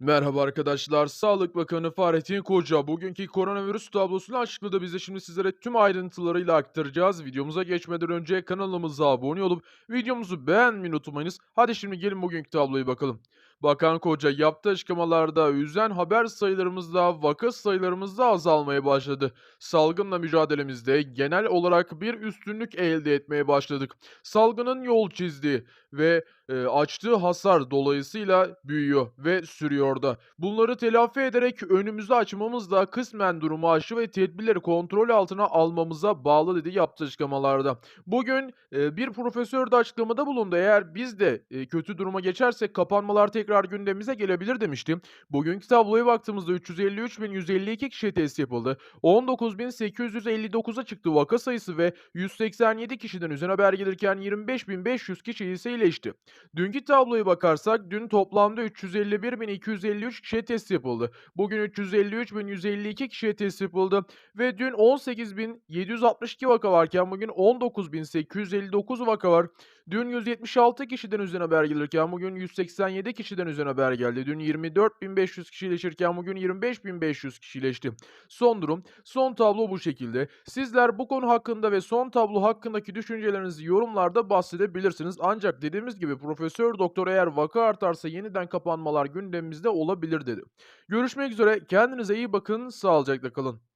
Merhaba arkadaşlar. Sağlık Bakanı Fahrettin Koca bugünkü koronavirüs tablosunu açıkladı. Biz de şimdi sizlere tüm ayrıntılarıyla aktaracağız. Videomuza geçmeden önce kanalımıza abone olup videomuzu beğenmeyi unutmayınız. Hadi şimdi gelin bugünkü tabloya bakalım. Bakan Koca yaptığı açıklamalarda üzen haber sayılarımızda, vaka sayılarımızda azalmaya başladı. Salgınla mücadelemizde genel olarak bir üstünlük elde etmeye başladık. Salgının yol çizdiği ve Eee, açtığı hasar dolayısıyla büyüyor ve sürüyor da. Bunları telafi ederek önümüzü açmamız da kısmen durumu aşı ve tedbirleri kontrol altına almamıza bağlı dedi yaptığı açıklamalarda. Bugün eee, bir profesör de açıklamada bulundu. Eğer biz de eee, kötü duruma geçersek kapanmalar tekrar gündemimize gelebilir demişti. Bugünkü tabloya baktığımızda 353.152 kişiye test yapıldı. 19.859'a çıktı vaka sayısı ve 187 kişiden üzerine haber gelirken 25.500 kişi ise iyileşti. Dünkü tabloya bakarsak dün toplamda 351.253 kişiye test yapıldı. Bugün 353.152 kişiye test yapıldı ve dün 18.762 vaka varken bugün 19.859 vaka var. Dün 176 kişiden üzerine haber gelirken bugün 187 kişiden üzerine haber geldi. Dün 24.500 kişi iyileşirken bugün 25.500 kişi iyileşti. Son durum, son tablo bu şekilde. Sizler bu konu hakkında ve son tablo hakkındaki düşüncelerinizi yorumlarda bahsedebilirsiniz. Ancak dediğimiz gibi Profesör Doktor eğer vaka artarsa yeniden kapanmalar gündemimizde olabilir dedi. Görüşmek üzere. Kendinize iyi bakın. Sağlıcakla kalın.